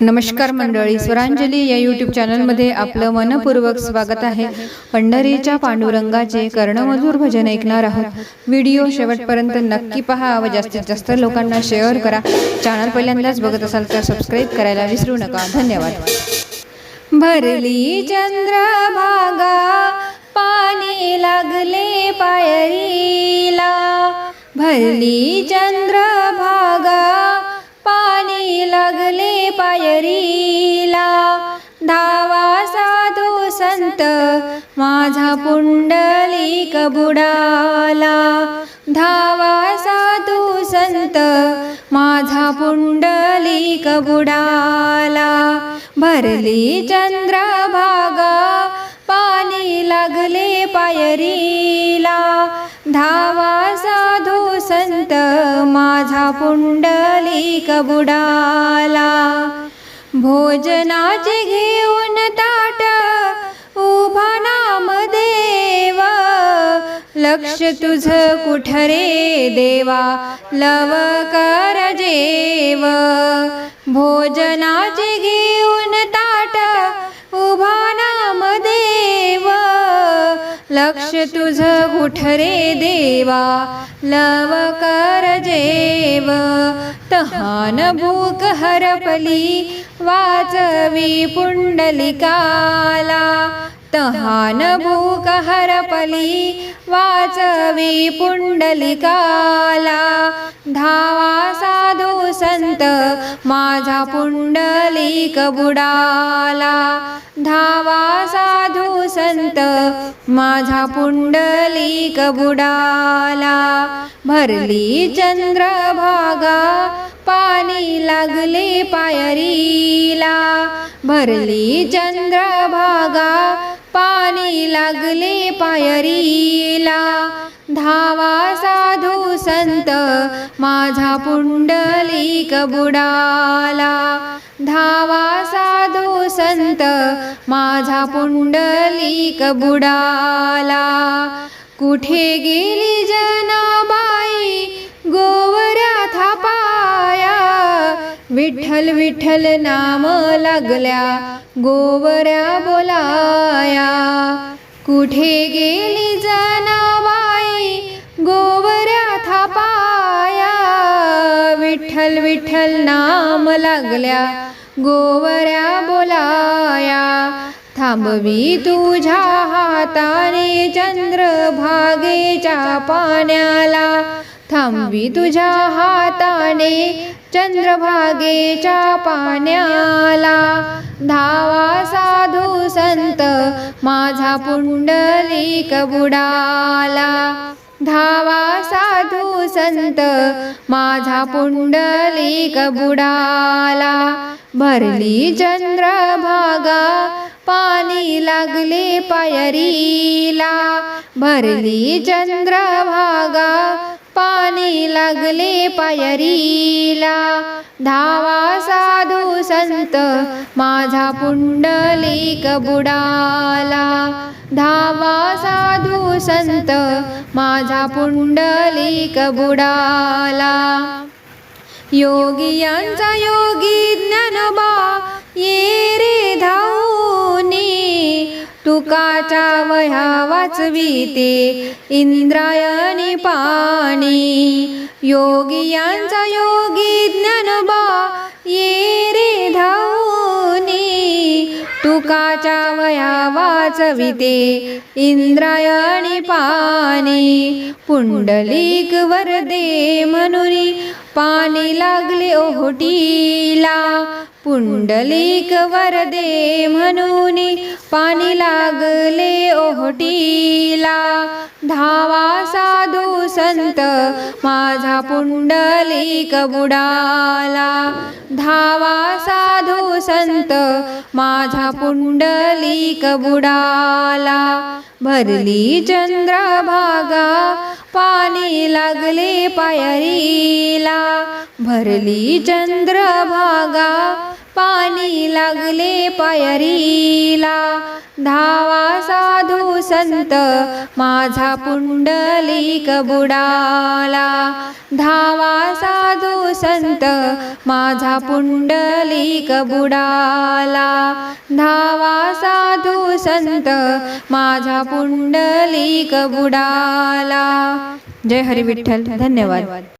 नमस्कार मंडळी स्वरांजली या यूट्यूब चॅनलमध्ये आपलं मनपूर्वक स्वागत आहे. पंढरीच्या पांडुरंगाचे कर्णमधुर भजन ऐकणार आहोत. व्हिडिओ शेवटपर्यंत नक्की पहा व जास्तीत जास्त लोकांना शेअर करा. चॅनल पहिल्यांदाच बघत असाल तर सबस्क्राईब करायला विसरू नका. धन्यवाद. भरली चंद्रभागा पाणी लागले पायरीला. भरली चंद्रभागा भागा लागले पायरीला. धावा साधू संत माझा पुंडलिक बुडाला. धावा साधू संत माझा पुंडलिक बुडाला. भरली चंद्रभागा पाणी लागले पायरीला. धावा सा संत माझा पुंडलिक बुडाला. भोजनाचे घेऊन ताट उभा नाम देवा. लक्ष तुझ कुठरे देवा लव कर जेव. भोजनाचे घेऊन ताट लक्ष तुझ कुठरे देवा लव कर जेव. तहान भूक हरपली वाचवी पुंडलिकाला. तहान भूक हरपली वाचवी पुंडलिकाला. धावा साधू संत माझा पुंडलिक बुडाला. धावा साधू संत माझा पुंडलिक बुडाला. भरली चंद्रभागा पाणी लागले पायरीला. भरली चंद्रभागा पाणी लागले पायरीला. धावा साधू संत माझा पुंडलिक बुडाला. धावा साधू संत माझा पुंडलिक बुडाला. कुठे गेली जनाबा विठ्ठल विठ्ठल नाम लागल्या गोवऱ्या बोलाया. कुठे गेली जनाबाई गोवऱ्या थापाया. विठ्ठल विठ्ठल नाम लागल्या गोवऱ्या बोलाया. थांबवी तुझ्या हाताने चंद्रभागेच्या पाण्याला. थांबवी तुझ्या हाताने चंद्रभागेच्या पाण्याला धावा साधू संत माझा पुंडलिक बुडाला. धावा साधू संत माझा पुंडलिक बुडाला. भरली चंद्रभागा पाणी लागले पायरीला. भरली चंद्रभागा लागले पायरीला. धावा साधू संत माझा पुंडलिक बुडाला. धावा साधू संत माझा पुंडलिक बुडाला. योगियांचा योगी तुकाच्या वाचविते इंद्रायणी पाणी. योगियांचा योगी ज्ञानबा ये रे तुकाच्या वया वाचविते. इंद्रायणी पाणी. पुंडलिक वरदे म्हणून पाणी लागले ओहोटीला. पुंडलिक वरदे म्हणून पाणी लागले ओहोटीला. धावासा संत माझा पुंडलिक बुडाला. धावा साधू संत माझा पुंडलिक बुडाला. भरली चंद्रभागा पाणी लागले पायरीला. भरली चंद्रभागा पाणी लागले पायरीला. धावा साधू संत माझा पुंडलिक बुडाला. धावा साधू संत माझा पुंडलिक बुडाला. धावा साधू संत माझा पुंडलिक बुडाला. जय हरी विठ्ठल धन्यवाद.